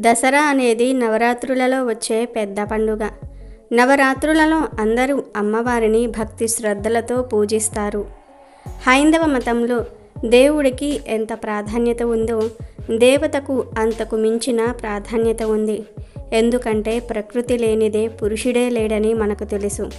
దసరా అనేది నవరాత్రులలో వచ్చే పెద్ద పండుగ. నవరాత్రులలో అందరూ అమ్మవారిని భక్తి శ్రద్ధలతో పూజిస్తారు. హైందవ మతంలో దేవుడికి ఎంత ప్రాధాన్యత ఉందో దేవతకు అంతకు మించిన ప్రాధాన్యత ఉంది. ఎందుకంటే ప్రకృతి లేనిదే పురుషుడే లేడని మనకు తెలుసు.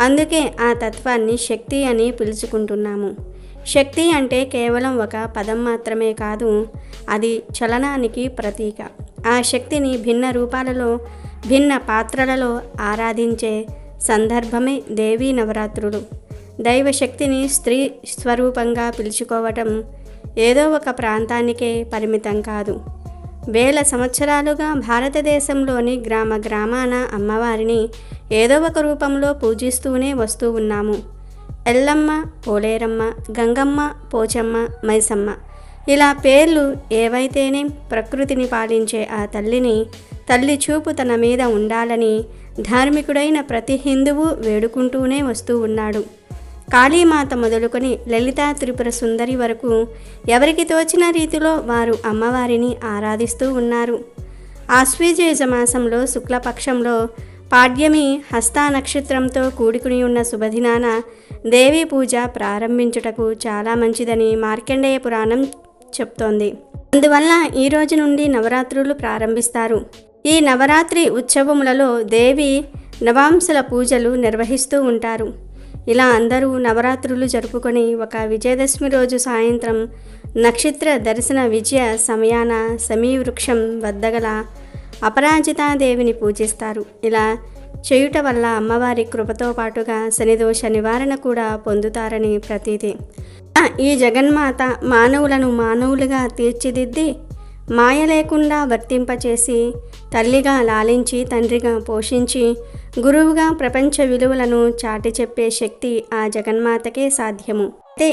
అందుకే ఆ తత్వాన్ని శక్తి అని పిలుచుకుంటున్నాము. శక్తి అంటే కేవలం ఒక పదం మాత్రమే కాదు అది చలనానికి ప్రతీక. ఆ శక్తిని భిన్న రూపాలలో భిన్న పాత్రలలో ఆరాధించే సందర్భమే దేవీ నవరాత్రులు దైవశక్తిని స్త్రీ స్వరూపంగా పిలుచుకోవటం ఏదో ఒక ప్రాంతానికే పరిమితం కాదు. వేల సంవత్సరాలుగా భారతదేశంలోని గ్రామ గ్రామాన అమ్మవారిని ఏదో ఒక రూపంలో పూజిస్తూనే వస్తూ ఉన్నాము. ఎల్లమ్మ పోలేరమ్మ గంగమ్మ పోచమ్మ మైసమ్మ. ఇలా పేర్లు ఏవైతేనే ప్రకృతిని పాలించే ఆ తల్లిని తల్లి చూపు తన మీద ఉండాలని ధార్మికుడైన ప్రతి హిందువు వేడుకుంటూనే వస్తూ ఉన్నాడు. కాళీమాత మొదలుకొని లలితా త్రిపుర సుందరి వరకు ఎవరికి తోచిన రీతిలో వారు అమ్మవారిని ఆరాధిస్తూ ఉన్నారు. ఆశ్వీజేజ మాసంలో శుక్లపక్షంలో పాడ్యమి హస్తా నక్షత్రంతో కూడుకుని ఉన్న శుభదినాన దేవీ పూజ ప్రారంభించుటకు చాలా మంచిదని మార్కండేయ పురాణం చెప్తోంది. అందువల్ల ఈ రోజు నుండి నవరాత్రులు ప్రారంభిస్తారు. ఈ నవరాత్రి ఉత్సవములలో దేవి నవాంశల పూజలు నిర్వహిస్తూ ఉంటారు. ఇలా అందరూ నవరాత్రులు జరుపుకొని ఒక విజయదశమి రోజు సాయంత్రం నక్షత్ర దర్శన విజయ సమయాన సమీవృక్షం వద్దగల అపరాజితాదేవిని పూజిస్తారు. ఇలా చేయుట వల్ల అమ్మవారి కృపతో పాటుగా శనిదోష నివారణ కూడా పొందుతారని ప్రతీతి. ఈ జగన్మాత మానవులను మానవులుగా తీర్చిదిద్ది మాయ లేకుండా వర్తింపచేసి తల్లిగా లాలించి తండ్రిగా పోషించి గురువుగా ప్రపంచ విలువలను చాటి చెప్పే శక్తి ఆ జగన్మాతకే సాధ్యము. అయితే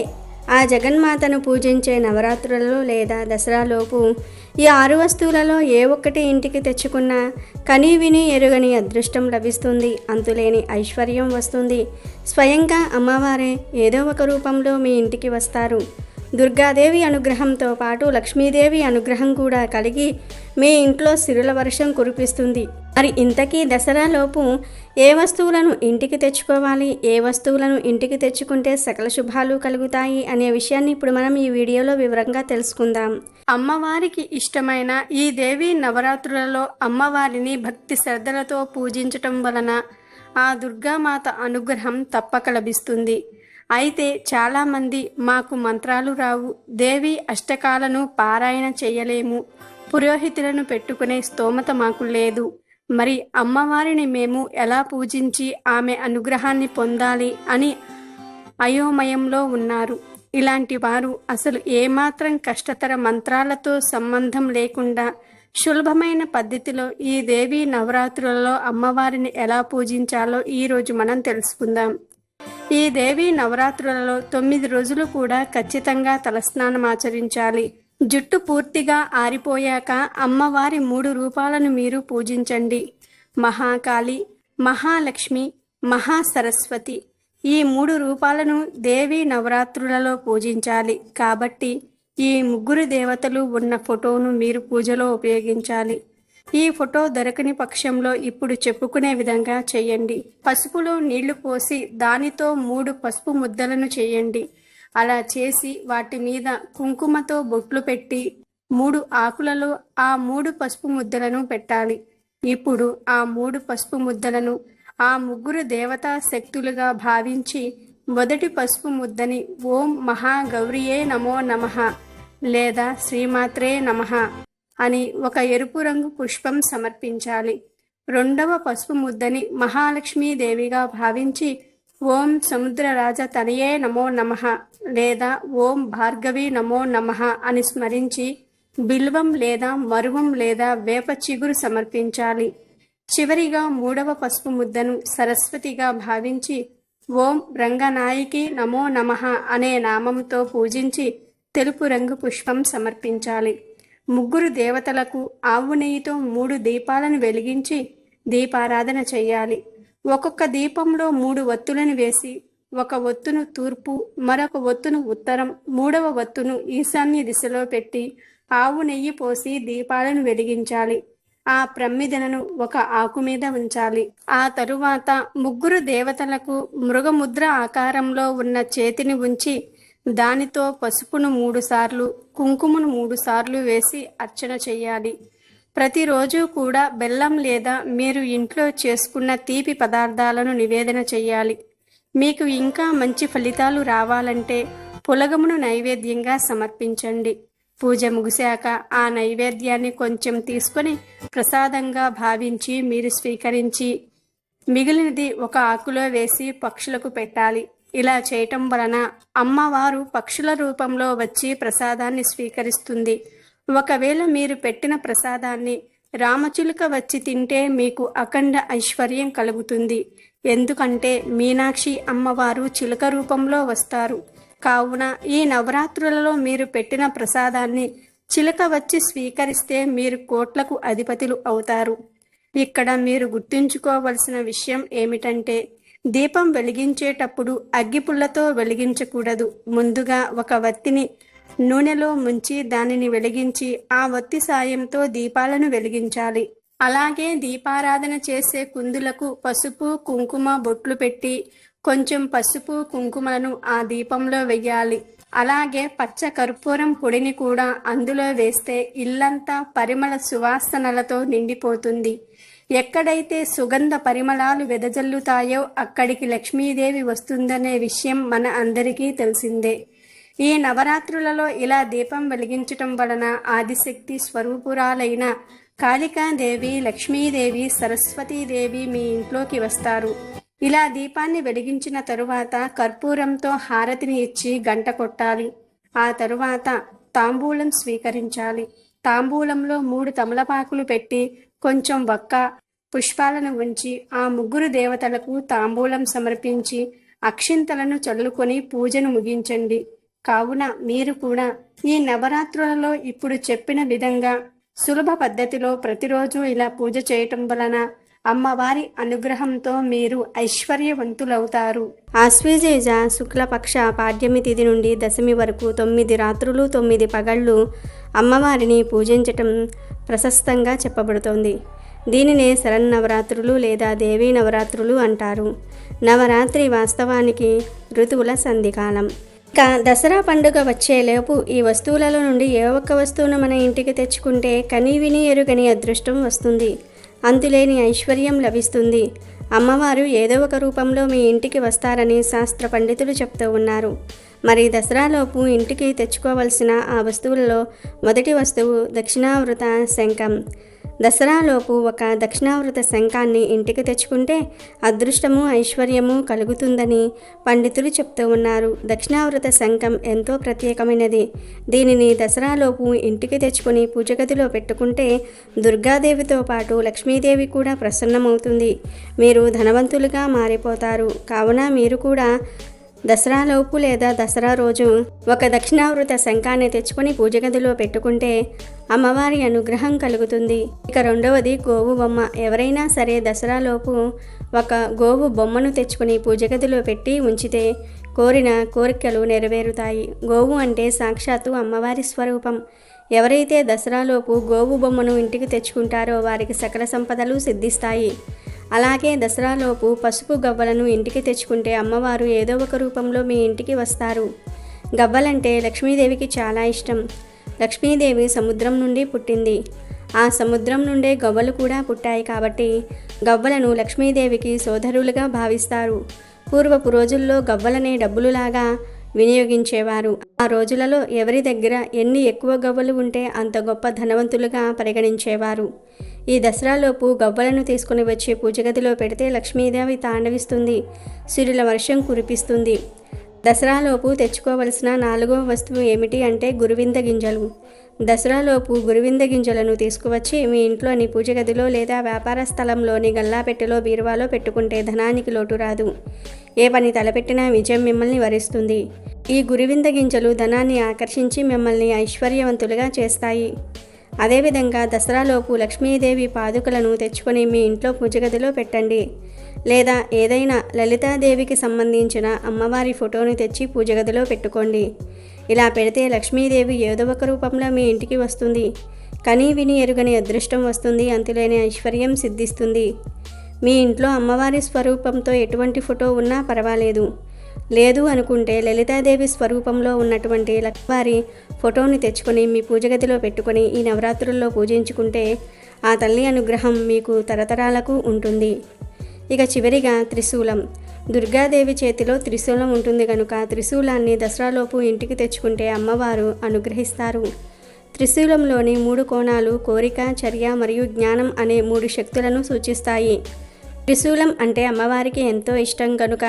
ఆ జగన్మాతను పూజించే నవరాత్రులలో లేదా దసరాలోపు ఈ ఆరు వస్తువులలో ఏ ఒక్కటి ఇంటికి తెచ్చుకున్నా కని విని ఎరుగని అదృష్టం లభిస్తుంది. అంతులేని ఐశ్వర్యం వస్తుంది. స్వయంగా అమ్మవారే ఏదో ఒక రూపంలో మీ ఇంటికి వస్తారు. దుర్గాదేవి అనుగ్రహంతో పాటు లక్ష్మీదేవి అనుగ్రహం కూడా కలిగి మీ ఇంట్లో సిరుల వర్షం కురిపిస్తుంది. మరి ఇంతకీ దసరాలోపు ఏ వస్తువులను ఇంటికి తెచ్చుకోవాలి? ఏ వస్తువులను ఇంటికి తెచ్చుకుంటే సకల శుభాలు కలుగుతాయి అనే విషయాన్ని ఇప్పుడు మనం ఈ వీడియోలో వివరంగా తెలుసుకుందాం. అమ్మవారికి ఇష్టమైన ఈ దేవి నవరాత్రులలో అమ్మవారిని భక్తి శ్రద్ధలతో పూజించటం వలన ఆ దుర్గామాత అనుగ్రహం తప్పక లభిస్తుంది. అయితే చాలామంది మాకు మంత్రాలు రావు. దేవి అష్టకాలను పారాయణ చేయలేము. పురోహితులను పెట్టుకునే స్తోమత మాకు లేదు. మరి అమ్మవారిని మేము ఎలా పూజించి ఆమె అనుగ్రహాన్ని పొందాలి అని అయోమయంలో ఉన్నారు. ఇలాంటి వారు అసలు ఏమాత్రం కష్టతర మంత్రాలతో సంబంధం లేకుండా సులభమైన పద్ధతిలో ఈ దేవి నవరాత్రులలో అమ్మవారిని ఎలా పూజించాలో ఈరోజు మనం తెలుసుకుందాం. ఈ దేవి నవరాత్రులలో తొమ్మిది రోజులు కూడా ఖచ్చితంగా తలస్నానం ఆచరించాలి. జుట్టు పూర్తిగా ఆరిపోయాక అమ్మవారి మూడు రూపాలను మీరు పూజించండి. మహాకాళి మహాలక్ష్మి మహాసరస్వతి ఈ మూడు రూపాలను దేవి నవరాత్రులలో పూజించాలి. కాబట్టి ఈ ముగ్గురు దేవతలు ఉన్న ఫోటోను మీరు పూజలో ఉపయోగించాలి. ఈ ఫోటో దొరకని పక్షంలో ఇప్పుడు చెప్పుకునే విధంగా చేయండి. పసుపులో నీళ్ళు పోసి దానితో మూడు పసుపు ముద్దలను చేయండి. అలా చేసి వాటి మీద కుంకుమతో బొట్లు పెట్టి మూడు ఆకులలో ఆ మూడు పసుపు ముద్దలను పెట్టాలి. ఇప్పుడు ఆ మూడు పసుపు ముద్దలను ఆ ముగ్గురు దేవతా శక్తులుగా భావించి మొదటి పసుపు ముద్దని ఓం మహాగౌరియే నమో నమః లేదా శ్రీమాత్రే నమః అని ఒక ఎరుపు రంగు పుష్పం సమర్పించాలి. రెండవ పసుపు ముద్దని మహాలక్ష్మీదేవిగా భావించి ఓం సముద్రరాజ తనయే నమో నమః లేదా ఓం భార్గవి నమో నమః అని స్మరించి బిల్వం లేదా మరువం లేదా వేప చిగురు సమర్పించాలి. చివరిగా మూడవ పసుపు ముద్దను సరస్వతిగా భావించి ఓం రంగనాయకి నమో నమః అనే నామంతో పూజించి తెలుపు రంగు పుష్పం సమర్పించాలి. ముగ్గురు దేవతలకు ఆవు నెయ్యితో మూడు దీపాలను వెలిగించి దీపారాధన చేయాలి. ఒక్కొక్క దీపంలో మూడు వత్తులను వేసి ఒక ఒత్తును తూర్పు మరొక ఒత్తును ఉత్తరం మూడవ ఒత్తును ఈశాన్య దిశలో పెట్టి ఆవు నెయ్యి పోసి దీపాలను వెలిగించాలి. ఆ ప్రమ్మిదనను ఒక ఆకు మీద ఉంచాలి. ఆ తరువాత ముగ్గురు దేవతలకు మృగముద్ర ఆకారంలో ఉన్న చేతిని ఉంచి దానితో పసుపును మూడుసార్లు కుంకుమను మూడుసార్లు వేసి అర్చన చెయ్యాలి ప్రతిరోజు కూడా బెల్లం లేదా మీరు ఇంట్లో చేసుకున్న తీపి పదార్థాలను నివేదన చేయాలి మీకు ఇంకా మంచి ఫలితాలు రావాలంటే పులగమును నైవేద్యంగా సమర్పించండి. పూజ ముగిశాక ఆ నైవేద్యాన్ని కొంచెం తీసుకొని ప్రసాదంగా భావించి మీరు స్వీకరించి మిగిలినది ఒక ఆకులో వేసి పక్షులకు పెట్టాలి. ఇలా చేయటం వలన అమ్మవారు పక్షుల రూపంలో వచ్చి ప్రసాదాన్ని స్వీకరిస్తుంది. ఒకవేళ మీరు పెట్టిన ప్రసాదాన్ని రామచిలుక వచ్చి తింటే మీకు అఖండ ఐశ్వర్యం కలుగుతుంది. ఎందుకంటే మీనాక్షి అమ్మవారు చిలుక రూపంలో వస్తారు. కావున ఈ నవరాత్రులలో మీరు పెట్టిన ప్రసాదాన్ని చిలుక వచ్చి స్వీకరిస్తే మీరు కోట్లకు అధిపతులు అవుతారు. ఇక్కడ మీరు గుర్తుంచుకోవలసిన విషయం ఏమిటంటే దీపం వెలిగించేటప్పుడు అగ్గిపుల్లతో వెలిగించకూడదు. ముందుగా ఒక వత్తిని నూనెలో ముంచి దానిని వెలిగించి ఆ వత్తి సాయంతో దీపాలను వెలిగించాలి. అలాగే దీపారాధన చేసే కుందులకు పసుపు కుంకుమ బొట్లు పెట్టి కొంచెం పసుపు కుంకుమలను ఆ దీపంలో వెయ్యాలి. అలాగే పచ్చ కర్పూరం పొడిని కూడా అందులో వేస్తే ఇల్లంతా పరిమళ సువాసనలతో నిండిపోతుంది. ఎక్కడైతే సుగంధ పరిమళాలు వెదజల్లుతాయో అక్కడికి లక్ష్మీదేవి వస్తుందనే విషయం మన అందరికీ తెలిసిందే. ఈ నవరాత్రులలో ఇలా దీపం వెలిగించటం వలన ఆదిశక్తి స్వరూపురాలైన కాళికాదేవి లక్ష్మీదేవి సరస్వతీదేవి మీ ఇంట్లోకి వస్తారు. ఇలా దీపాన్ని వెలిగించిన తరువాత కర్పూరంతో హారతిని ఇచ్చి గంట కొట్టాలి. ఆ తరువాత తాంబూలం స్వీకరించాలి. తాంబూలంలో మూడు తమలపాకులు పెట్టి కొంచెం వక్క పుష్పాలను ఉంచి ఆ ముగ్గురు దేవతలకు తాంబూలం సమర్పించి అక్షింతలను చల్లుకొని పూజను ముగించండి. కావున మీరు కూడా ఈ నవరాత్రులలో ఇప్పుడు చెప్పిన విధంగా సులభ పద్ధతిలో ప్రతిరోజు ఇలా పూజ చేయటం వలన అమ్మవారి అనుగ్రహంతో మీరు ఐశ్వర్యవంతులవుతారు. ఆశ్వేజేజ శుక్లపక్ష పాడ్యమి తిథి నుండి దశమి వరకు తొమ్మిది రాత్రులు తొమ్మిది పగళ్ళు అమ్మవారిని పూజించటం ప్రశస్తంగా చెప్పబడుతోంది. దీనినే శరన్నవరాత్రులు లేదా దేవీ నవరాత్రులు అంటారు. నవరాత్రి వాస్తవానికి ఋతువుల సంధికాలం. ఇక దసరా పండుగ వచ్చేలోపు ఈ వస్తువులలో నుండి ఏ ఒక్క వస్తువును మన ఇంటికి తెచ్చుకుంటే కని విని ఎరుగని అదృష్టం వస్తుంది. అంతులేని ఐశ్వర్యం లభిస్తుంది. అమ్మవారు ఏదో ఒక రూపంలో మీ ఇంటికి వస్తారని శాస్త్ర పండితులు చెప్తూ ఉన్నారు. మరి దసరాలోపు ఇంటికి తెచ్చుకోవలసిన ఆ వస్తువులలో మొదటి వస్తువు దక్షిణావృత శంఖం. దసరాలోపు ఒక దక్షిణావృత శంఖాన్ని ఇంటికి తెచ్చుకుంటే అదృష్టము ఐశ్వర్యము కలుగుతుందని పండితులు చెప్తూ ఉన్నారు. దక్షిణావృత శంఖం ఎంతో ప్రత్యేకమైనది. దీనిని దసరాలోపు ఇంటికి తెచ్చుకుని పూజగదిలో పెట్టుకుంటే దుర్గాదేవితో పాటు లక్ష్మీదేవి కూడా ప్రసన్నమవుతుంది. మీరు ధనవంతులుగా మారిపోతారు. కావున మీరు కూడా దసరాలోపు లేదా దసరా రోజు ఒక దక్షిణావృత శంఖాన్ని తెచ్చుకొని పూజ గదిలో పెట్టుకుంటే అమ్మవారి అనుగ్రహం కలుగుతుంది. ఇక రెండవది గోవు బొమ్మ. ఎవరైనా సరే దసరాలోపు ఒక గోవు బొమ్మను తెచ్చుకొని పూజ గదిలో పెట్టి ఉంచితే కోరిన కోరికలు నెరవేరుతాయి. గోవు అంటే సాక్షాత్తు అమ్మవారి స్వరూపం. ఎవరైతే దసరాలోపు గోవు బొమ్మను ఇంటికి తెచ్చుకుంటారో వారికి సకల సంపదలు సిద్ధిస్తాయి. అలాగే దసరాలోపు పసుపు గవ్వలను ఇంటికి తెచ్చుకుంటే అమ్మవారు ఏదో ఒక రూపంలో మీ ఇంటికి వస్తారు. గవ్వలంటే లక్ష్మీదేవికి చాలా ఇష్టం. లక్ష్మీదేవి సముద్రం నుండి పుట్టింది. ఆ సముద్రం నుండే గవ్వలు కూడా పుట్టాయి కాబట్టి గవ్వలను లక్ష్మీదేవికి సోదరులుగా భావిస్తారు. పూర్వపు రోజుల్లో గవ్వలనే డబ్బులులాగా వినియోగించేవారు. ఆ రోజులలో ఎవరి దగ్గర ఎన్ని ఎక్కువ గవ్వలు ఉంటే అంత గొప్ప ధనవంతులుగా పరిగణించేవారు. ఈ దసరాలోపు గవ్వలను తీసుకుని వచ్చి పూజగదిలో పెడితే లక్ష్మీదేవి తాండవిస్తుంది సూర్యుల వర్షం కురిపిస్తుంది. దసరాలోపు తెచ్చుకోవలసిన నాలుగవ వస్తువు ఏమిటి అంటే గురువింద గింజలు. దసరాలోపు గురువింద గింజలను తీసుకువచ్చి మీ ఇంట్లోని పూజ గదిలో లేదా వ్యాపార స్థలంలోని గల్లాపెట్టెలో బీరువాలో పెట్టుకుంటే ధనానికి లోటు రాదు. ఏ పని తలపెట్టినా విజయం మిమ్మల్ని వరిస్తుంది. ఈ గురివింద గింజలు ధనాన్ని ఆకర్షించి మిమ్మల్ని ఐశ్వర్యవంతులుగా చేస్తాయి. అదేవిధంగా దసరాలోపు లక్ష్మీదేవి పాదుకలను తెచ్చుకొని మీ ఇంట్లో పూజ గదిలో పెట్టండి. లేదా ఏదైనా లలితాదేవికి సంబంధించిన అమ్మవారి ఫోటోను తెచ్చి పూజ గదిలో పెట్టుకోండి. ఇలా పెడితే లక్ష్మీదేవి ఏదో ఒక రూపంలో మీ ఇంటికి వస్తుంది. కనీ విని ఎరుగని అదృష్టం వస్తుంది అంతులేని ఐశ్వర్యం సిద్ధిస్తుంది. మీ ఇంట్లో అమ్మవారి స్వరూపంతో ఎటువంటి ఫోటో ఉన్నా పర్వాలేదు. లేదు అనుకుంటే లలితాదేవి స్వరూపంలో ఉన్నటువంటి లక్ష్మీవారి ఫోటోని తెచ్చుకొని మీ పూజగదిలో పెట్టుకొని ఈ నవరాత్రుల్లో పూజించుకుంటే ఆ తల్లి అనుగ్రహం మీకు తరతరాలకు ఉంటుంది. ఇక చివరిగా త్రిశూలం. దుర్గాదేవి చేతిలో త్రిశూలం ఉంటుంది కనుక త్రిశూలాన్ని దసరాలోపు ఇంటికి తెచ్చుకుంటే అమ్మవారు అనుగ్రహిస్తారు. త్రిశూలంలోని మూడు కోణాలు కోరిక చర్య మరియు జ్ఞానం అనే మూడు శక్తులను సూచిస్తాయి. త్రిశూలం అంటే అమ్మవారికి ఎంతో ఇష్టం కనుక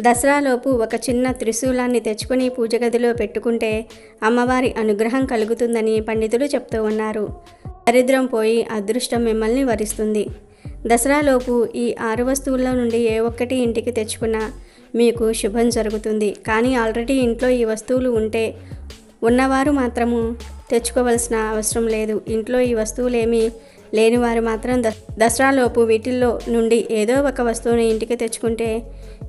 దసరాలోపు ఒక చిన్న త్రిశూలాన్ని తెచ్చుకుని పూజ గదిలో పెట్టుకుంటే అమ్మవారి అనుగ్రహం కలుగుతుందని పండితులు చెప్తూ ఉన్నారు. దరిద్రం పోయి అదృష్టం మిమ్మల్ని వరిస్తుంది. దసరాలోపు ఈ ఆరు వస్తువుల్లో నుండి ఏ ఒక్కటి ఇంటికి తెచ్చుకున్నా మీకు శుభం జరుగుతుంది. కానీ ఆల్రెడీ ఇంట్లో ఈ వస్తువులు ఉంటే ఉన్నవారు మాత్రము తెచ్చుకోవలసిన అవసరం లేదు. ఇంట్లో ఈ వస్తువులేమీ లేనివారు మాత్రం ద దసరాలోపు వీటిల్లో నుండి ఏదో ఒక వస్తువుని ఇంటికి తెచ్చుకుంటే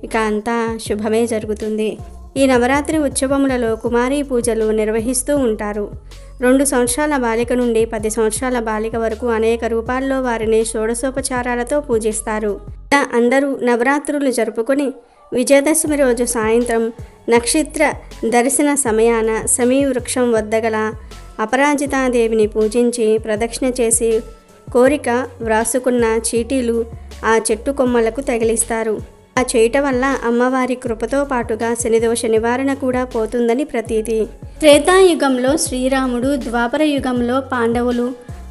ఇక అంతా శుభమే జరుగుతుంది. ఈ నవరాత్రి ఉత్సవములలో కుమారీ పూజలు నిర్వహిస్తూ ఉంటారు. రెండు సంవత్సరాల బాలిక నుండి పది సంవత్సరాల బాలిక వరకు అనేక రూపాల్లో వారిని షోడశోపచారాలతో పూజిస్తారు. ఇలా అందరూ నవరాత్రులు జరుపుకొని విజయదశమి రోజు సాయంత్రం నక్షత్ర దర్శన సమయాన సమీ వృక్షం వద్ద గల అపరాజితాదేవిని పూజించి ప్రదక్షిణ చేసి కోరిక వ్రాసుకున్న చీటీలు ఆ చెట్టు కొమ్మలకు తగిలిస్తారు. ఆ చేయటం వల్ల అమ్మవారి కృపతో పాటుగా శనిదోష నివారణ కూడా పోతుందని ప్రతీతి. త్రేతాయుగంలో శ్రీరాముడు ద్వాపర యుగంలో పాండవులు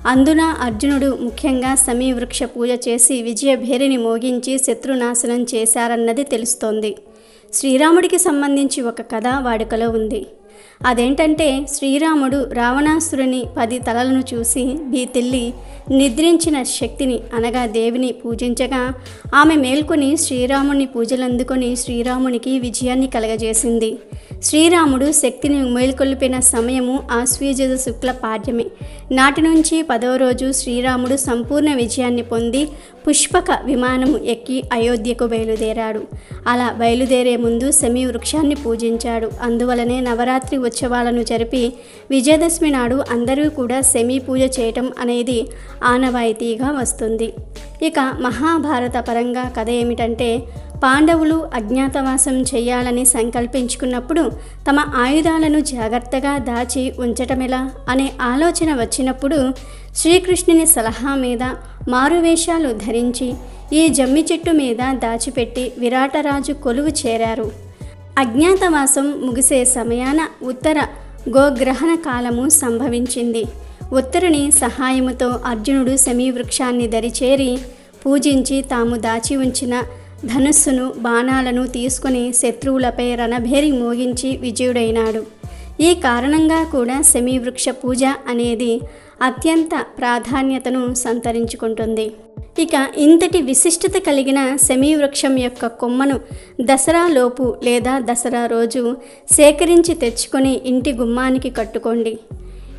అందున అర్జునుడు ముఖ్యంగా సమీవృక్ష పూజ చేసి విజయభేరిని మోగించి శత్రునాశనం చేశారన్నది తెలుస్తోంది. శ్రీరాముడికి సంబంధించి ఒక కథ వాడుకలో ఉంది. అదేంటంటే శ్రీరాముడు రావణాసురుని పది తలలను చూసి భీతిల్లి నిద్రించిన శక్తిని అనగా దేవిని పూజించగా ఆమె మేల్కొని శ్రీరాముని పూజలందుకొని శ్రీరామునికి విజయాన్ని కలగజేసింది. శ్రీరాముడు శక్తిని మేల్కొల్పిన సమయము ఆశ్వీజద శుక్ల పాడ్యమే. నాటి నుంచి పదవ రోజు శ్రీరాముడు సంపూర్ణ విజయాన్ని పొంది పుష్పక విమానము ఎక్కి అయోధ్యకు బయలుదేరాడు. అలా బయలుదేరే ముందు శమీ వృక్షాన్ని పూజించాడు. అందువలనే నవరాత్రి ఉత్సవాలను జరిపి విజయదశమి నాడు అందరూ కూడా సెమీ పూజ చేయటం అనేది ఆనవాయితీగా వస్తుంది. ఇక మహాభారత పరంగా కథ ఏమిటంటే పాండవులు అజ్ఞాతవాసం చేయాలని సంకల్పించుకున్నప్పుడు తమ ఆయుధాలను జాగ్రత్తగా దాచి ఉంచటమెలా అనే ఆలోచన వచ్చినప్పుడు శ్రీకృష్ణుని సలహా మీద మారువేషాలు ధరించి ఈ జమ్మి చెట్టు మీద దాచిపెట్టి విరాటరాజు కొలువు చేరారు. అజ్ఞాతవాసం ముగిసే సమయాన ఉత్తర గోగ్రహణ కాలము సంభవించింది. ఉత్తరుని సహాయముతో అర్జునుడు వృక్షాన్ని దరిచేరి పూజించి తాము దాచి ఉంచిన ధనుస్సును బాణాలను తీసుకుని శత్రువులపై రణభేరి మోగించి విజయుడైనాడు. ఈ కారణంగా కూడా వృక్ష పూజ అనేది అత్యంత ప్రాధాన్యతను సంతరించుకుంటుంది. ఇక ఇంతటి విశిష్టత కలిగిన వృక్షం యొక్క కొమ్మను దసరా లోపు లేదా దసరా రోజు సేకరించి తెచ్చుకొని ఇంటి గుమ్మానికి కట్టుకోండి.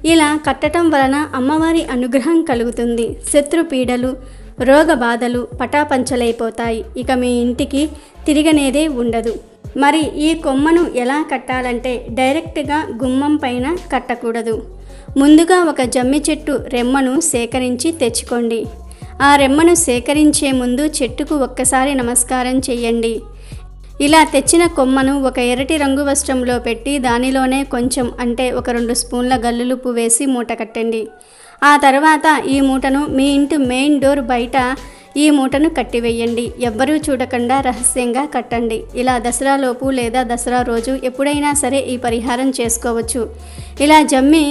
ఇలా కట్టడం వలన అమ్మవారి అనుగ్రహం కలుగుతుంది. శత్రు పీడలు రోగ బాధలు పటాపంచలైపోతాయి. ఇక మీ ఇంటికి తిరిగనేదే ఉండదు. మరి ఈ కొమ్మను ఎలా కట్టాలంటే డైరెక్ట్గా గుమ్మం పైన కట్టకూడదు. ముందుగా ఒక జమ్మి చెట్టు రెమ్మను సేకరించి తెచ్చుకోండి. ఆ రెమ్మను సేకరించే ముందు చెట్టుకు ఒక్కసారి నమస్కారం చేయండి ఇలా తెచ్చిన కొమ్మను ఒక ఎరటి రంగు వస్త్రంలో పెట్టి దానిలోనే కొంచెం అంటే ఒక రెండు స్పూన్ల గల్లులుపు వేసి మూట కట్టండి. ఆ తర్వాత ఈ మూటను మీ ఇంటి మెయిన్ డోర్ బయట ఈ మూటను కట్టివేయండి. ఎవ్వరూ చూడకుండా రహస్యంగా కట్టండి. ఇలా దసరాలోపు లేదా దసరా రోజు ఎప్పుడైనా సరే ఈ పరిహారం చేసుకోవచ్చు. ఇలా జమ్మి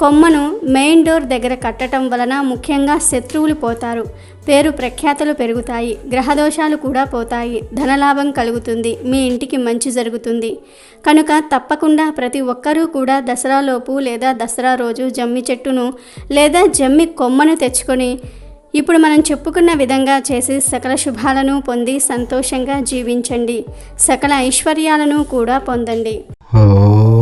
కొమ్మను మెయిన్ డోర్ దగ్గర కట్టడం వలన ముఖ్యంగా శత్రువులు పోతారు. పేరు ప్రఖ్యాతలు పెరుగుతాయి. గ్రహదోషాలు కూడా పోతాయి. ధనలాభం కలుగుతుంది. మీ ఇంటికి మంచి జరుగుతుంది. కనుక తప్పకుండా ప్రతి ఒక్కరూ కూడా దసరాలోపు లేదా దసరా రోజు జమ్మి చెట్టును లేదా జమ్మి కొమ్మను తెచ్చుకొని ఇప్పుడు మనం చెప్పుకున్న విధంగా చేసి సకల శుభాలను పొంది సంతోషంగా జీవించండి. సకల ఐశ్వర్యాలను కూడా పొందండి. ఓ